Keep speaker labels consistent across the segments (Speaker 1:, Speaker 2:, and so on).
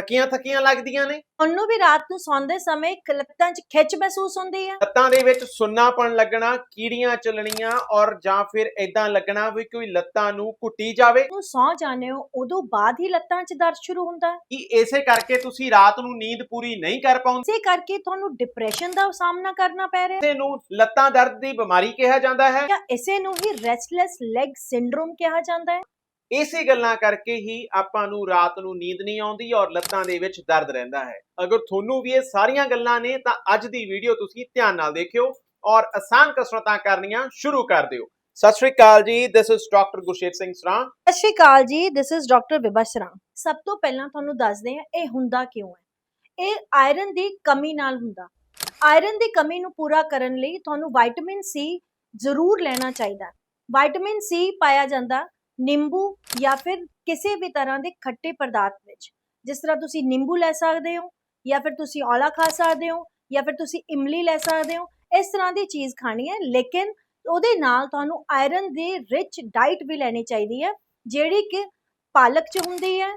Speaker 1: ਥੱਕੀਆਂ ਥੱਕੀਆਂ ਲੱਗਦੀਆਂ ਨੇ।
Speaker 2: ਉਹਨੂੰ ਵੀ ਰਾਤ ਨੂੰ ਸੌਂਦੇ ਸਮੇਂ ਲੱਤਾਂ 'ਚ ਖਿੱਚ ਮਹਿਸੂਸ ਹੁੰਦੀ ਹੈ
Speaker 1: ਲੱਤਾਂ ਦੇ ਵਿੱਚ ਸੁੰਨਾਪਣ ਲੱਗਣਾ ਕੀੜੀਆਂ ਚੱਲਣੀਆਂ ਔਰ ਜਾਂ ਫਿਰ ਇਦਾਂ ਲੱਗਣਾ ਵੀ ਕੋਈ ਲੱਤਾਂ ਨੂੰ ਘੁੱਟੀ ਜਾਵੇ।
Speaker 2: ਨੂੰ ਸੌ ਜਾਂਦੇ ਹੋ ਉਦੋਂ ਬਾਅਦ ਹੀ ਲੱਤਾਂ 'ਚ ਦਰਦ ਸ਼ੁਰੂ ਹੁੰਦਾ। ਹੈ
Speaker 1: ਕਿ ਇਸੇ ਕਰਕੇ ਤੁਸੀਂ ਰਾਤ ਨੂੰ ਨੀਂਦ ਪੂਰੀ ਨਹੀਂ ਕਰ ਪਾਉਂਦੇ?
Speaker 2: ਇਸੇ ਕਰਕੇ ਤੁਹਾਨੂੰ ਡਿਪਰੈਸ਼ਨ ਦਾ ਸਾਹਮਣਾ ਕਰਨਾ ਪੈ ਰਿਹਾ। ਹੈ
Speaker 1: ਇਸੇ ਨੂੰ ਲੱਤਾਂ ਦਰਦ ਦੀ ਬਿਮਾਰੀ ਕਿਹਾ ਜਾਂਦਾ ਹੈ।
Speaker 2: ਜਾਂ ਇਸੇ ਨੂੰ ਹੀ ਰੈਸਟਲੈਸ ਲੈਗ ਸਿੰਡਰੋਮ ਕਿਹਾ ਜਾਂਦਾ ਹੈ।
Speaker 1: ਇਸੇ ਗੱਲਾਂ ਕਰਕੇ ਹੀ ਆਪਾਂ ਨੂੰ ਰਾਤ ਨੂੰ ਨੀਂਦ ਨਹੀਂ ਆਉਂਦੀ ਔਰ ਲੱਤਾਂ ਦੇ ਵਿੱਚ ਦਰਦ ਰਹਿੰਦਾ ਹੈ। ਅਗਰ ਤੁਹਾਨੂੰ ਵੀ ਇਹ ਸਾਰੀਆਂ ਗੱਲਾਂ ਨੇ ਤਾਂ ਅੱਜ ਦੀ ਵੀਡੀਓ ਤੁਸੀਂ ਧਿਆਨ ਨਾਲ ਦੇਖਿਓ ਔਰ ਆਸਾਨ ਕਸਰਤਾਂ ਕਰਨੀਆਂ ਸ਼ੁਰੂ ਕਰ ਦਿਓ। ਸਤਿ ਸ਼੍ਰੀ ਅਕਾਲ ਜੀ this is doctor Gurshet Singh Saran.
Speaker 2: ਸਤਿ ਸ਼੍ਰੀ ਅਕਾਲ ਜੀ ਥਿਸ ਇਜ਼ ਡਾਕਟਰ ਵਿਭਾਸ਼ਰਾ ਸਭ ਤੋਂ ਪਹਿਲਾਂ ਤੁਹਾਨੂੰ ਦੱਸਦੇ ਹਾਂ ਇਹ ਹੁੰਦਾ ਕਿਉਂ ਹੈ। ਇਹ ਆਇਰਨ ਦੀ ਕਮੀ ਨਾਲ ਹੁੰਦਾ। ਆਇਰਨ ਦੀ ਕਮੀ ਨੂੰ ਪੂਰਾ ਕਰਨ ਲਈ ਤੁਹਾਨੂੰ ਵਿਟਾਮਿਨ ਸੀ ਜ਼ਰੂਰ ਲੈਣਾ ਚਾਹੀਦਾ। ਹੈ ਵਿਟਾਮਿਨ ਸੀ ਪਾਇਆ ਜਾਂਦਾ ਨਿੰਬੂ ਜਾਂ ਫਿਰ ਕਿਸੇ ਵੀ ਤਰ੍ਹਾਂ ਦੇ ਖੱਟੇ ਪਦਾਰਥ ਵਿੱਚ। ਜਿਸ ਤਰ੍ਹਾਂ ਤੁਸੀਂ ਨਿੰਬੂ ਲੈ ਸਕਦੇ ਹੋ ਜਾਂ ਫਿਰ ਤੁਸੀਂ ਔਲਾ ਖਾ ਸਕਦੇ ਹੋ ਜਾਂ ਫਿਰ ਤੁਸੀਂ ਇਮਲੀ ਲੈ ਸਕਦੇ ਹੋ, ਇਸ ਤਰ੍ਹਾਂ ਦੀ ਚੀਜ਼ ਖਾਣੀ ਹੈ। ਲੇਕਿਨ ਉਹਦੇ ਨਾਲ ਤੁਹਾਨੂੰ ਆਇਰਨ ਦੀ ਰਿਚ ਡਾਈਟ ਵੀ ਲੈਣੀ ਚਾਹੀਦੀ ਹੈ, ਜਿਹੜੀ ਕਿ ਪਾਲਕ 'ਚ ਹੁੰਦੀ ਹੈ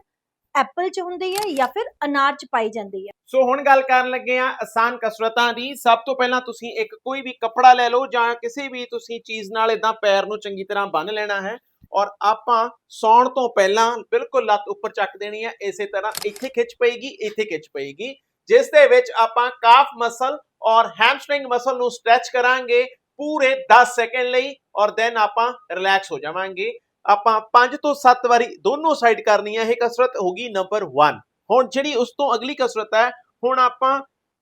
Speaker 2: ਐਪਲ 'ਚ ਹੁੰਦੀ ਹੈ ਜਾਂ ਫਿਰ ਅਨਾਰ 'ਚ ਪਾਈ ਜਾਂਦੀ ਹੈ।
Speaker 1: ਸੋ ਹੁਣ ਗੱਲ ਕਰਨ ਲੱਗੇ ਆ ਆਸਾਨ ਕਸਰਤਾਂ ਦੀ। ਸਭ ਤੋਂ ਪਹਿਲਾਂ ਤੁਸੀਂ ਇੱਕ ਕੋਈ ਵੀ ਕੱਪੜਾ ਲੈ ਲਓ ਜਾਂ ਕਿਸੇ ਵੀ ਤੁਸੀਂ ਚੀਜ਼ ਨਾਲ ਇਦਾਂ ਪੈਰ ਨੂੰ ਚੰਗੀ ਤਰ੍ਹਾਂ ਬੰਨ ਲੈਣਾ ਹੈ। ਔਰ ਆਪਾਂ ਸੌਣ ਤੋਂ ਪਹਿਲਾਂ ਬਿਲਕੁਲ ਲੱਤ ਉੱਪਰ ਚੱਕ ਦੇਣੀ ਹੈ, ਇਸੇ ਤਰ੍ਹਾਂ ਇੱਥੇ ਖਿੱਚ ਪਏਗੀ, ਇੱਥੇ ਖਿੱਚ ਪਏਗੀ, ਜਿਸ ਦੇ ਵਿੱਚ ਆਪਾਂ ਕਾਫ ਮਸਲ ਔਰ ਹੈਮਸਟ੍ਰਿੰਗ ਮਸਲ ਨੂੰ ਸਟ੍ਰੈਚ ਕਰਾਂਗੇ ਪੂਰੇ 10 ਸੈਕਿੰਡ ਲਈ ਔਰ ਦੈਨ ਆਪਾਂ ਰਿਲੈਕਸ ਹੋ ਜਾਵਾਂਗੇ। ਆਪਾਂ 5 ਤੋਂ 7 ਵਾਰੀ ਦੋਨੋਂ ਸਾਈਡ ਕਰਨੀ ਹੈ, ਇਹ ਕਸਰਤ ਹੋਗੀ ਨੰਬਰ 1 ਹੁਣ ਜਿਹੜੀ ਉਸ ਤੋਂ ਅਗਲੀ ਕਸਰਤ ਹੈ, ਹੁਣ ਆਪਾਂ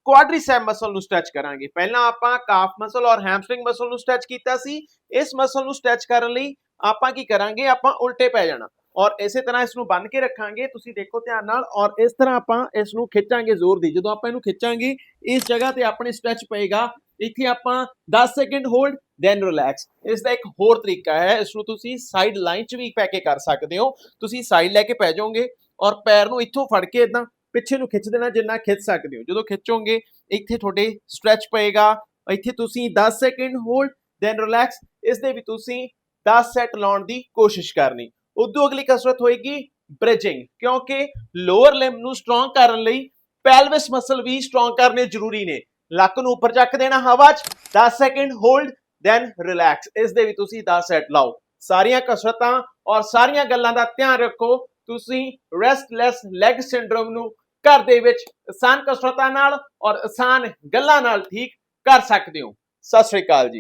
Speaker 1: ਕੁਆਡਰੀਸੈਪ ਮਸਲ ਨੂੰ ਸਟ੍ਰੈਚ ਕਰਾਂਗੇ। ਪਹਿਲਾਂ ਆਪਾਂ ਕਾਫ ਮਸਲ ਔਰ ਹੈਮਸਟ੍ਰਿੰਗ ਮਸਲ ਨੂੰ ਸਟ੍ਰੈਚ ਕੀਤਾ ਸੀ, ਇਸ ਮਸਲ ਨੂੰ ਸਟ੍ਰੈਚ ਕਰਨ ਲਈ ਆਪਾਂ ਕੀ ਕਰਾਂਗੇ? ਆਪਾਂ ਉਲਟੇ ਪੈ ਜਾਣਾ। ਔਰ ਇਸੇ ਤਰ੍ਹਾਂ ਇਸ ਨੂੰ ਬੰਨ ਕੇ ਰੱਖਾਂਗੇ, ਤੁਸੀਂ ਦੇਖੋ ਧਿਆਨ ਨਾਲ। ਔਰ ਇਸ ਤਰ੍ਹਾਂ ਆਪਾਂ ਇਸ ਨੂੰ ਖਿੱਚਾਂਗੇ ਜ਼ੋਰ ਦੀ। ਜਦੋਂ ਆਪਾਂ ਇਹਨੂੰ ਖਿੱਚਾਂਗੇ, ਇਸ ਜਗ੍ਹਾ ਤੇ ਆਪਣੇ ਸਟ੍ਰੈਚ ਪਏਗਾ। ਇੱਥੇ ਆਪਾਂ 10 ਸੈਕਿੰਡ ਹੋਲਡ ਦੈਨ ਰਿਲੈਕਸ ਇਸ ਦਾ ਇੱਕ ਹੋਰ ਤਰੀਕਾ ਹੈ। ਇਸ ਨੂੰ ਤੁਸੀਂ ਸਾਈਡ ਲਾਈਨ 'ਚ ਵੀ ਪੈ ਕੇ ਕਰ ਸਕਦੇ ਹੋ। ਤੁਸੀਂ ਸਾਈਡ ਲੈ ਕੇ ਪੈ ਜਾਓਗੇ ਔਰ ਪੈਰ ਨੂੰ ਇੱਥੋਂ ਫੜ ਕੇ ਇਦਾਂ ਪਿੱਛੇ ਨੂੰ ਖਿੱਚ ਦੇਣਾ, ਜਿੰਨਾ ਖਿੱਚ ਸਕਦੇ ਹੋ। ਜਦੋਂ ਖਿੱਚੋਗੇ, ਇੱਥੇ ਤੁਹਾਡੇ ਸਟ੍ਰੈਚ ਪਏਗਾ। ਇੱਥੇ ਤੁਸੀਂ 10 ਸੈਕਿੰਡ ਹੋਲਡ ਦੈਨ ਰਿਲੈਕਸ ਇਸ ਦੇ ਵੀ ਤੁਸੀਂ 10 ਸੈੱਟ ਲਾਉਣ ਦੀ ਕੋਸ਼ਿਸ਼ ਕਰਨੀ। ਉਦੋਂ ਅਗਲੀ ਕਸਰਤ ਹੋਏਗੀ ਬ੍ਰਿਜਿੰਗ ਕਿਉਂਕਿ ਲੋਅਰ ਲਿੰਬ ਨੂੰ ਸਟਰੋਂਗ ਕਰਨ ਲਈ ਪੈਲਵਿਸ ਮਸਲ ਵੀ ਸਟਰੋਂਗ ਕਰਨੇ ਜ਼ਰੂਰੀ ਨੇ। ਲੱਕ ਨੂੰ ਉੱਪਰ ਚੱਕ ਦੇਣਾ ਹਵਾ 'ਚ 10 ਸੈਕਿੰਡ ਹੋਲਡ ਦੈਨ ਰਿਲੈਕਸ ਇਸ ਦੇ ਵੀ ਤੁਸੀਂ 10 ਸੈਟ ਲਾਓ। ਸਾਰੀਆਂ ਕਸਰਤਾਂ ਔਰ ਸਾਰੀਆਂ ਗੱਲਾਂ ਦਾ ਧਿਆਨ ਰੱਖੋ। ਤੁਸੀਂ ਰੈਸਟਲੈਸ ਲੈਗ ਸਿੰਡਰੋਮ ਨੂੰ ਘਰ ਦੇ ਵਿੱਚ ਆਸਾਨ ਕਸਰਤਾਂ ਨਾਲ ਔਰ ਆਸਾਨ ਗੱਲਾਂ ਨਾਲ ਠੀਕ ਕਰ ਸਕਦੇ ਹੋ। ਸਤਿ ਸ਼੍ਰੀ ਅਕਾਲ ਜੀ।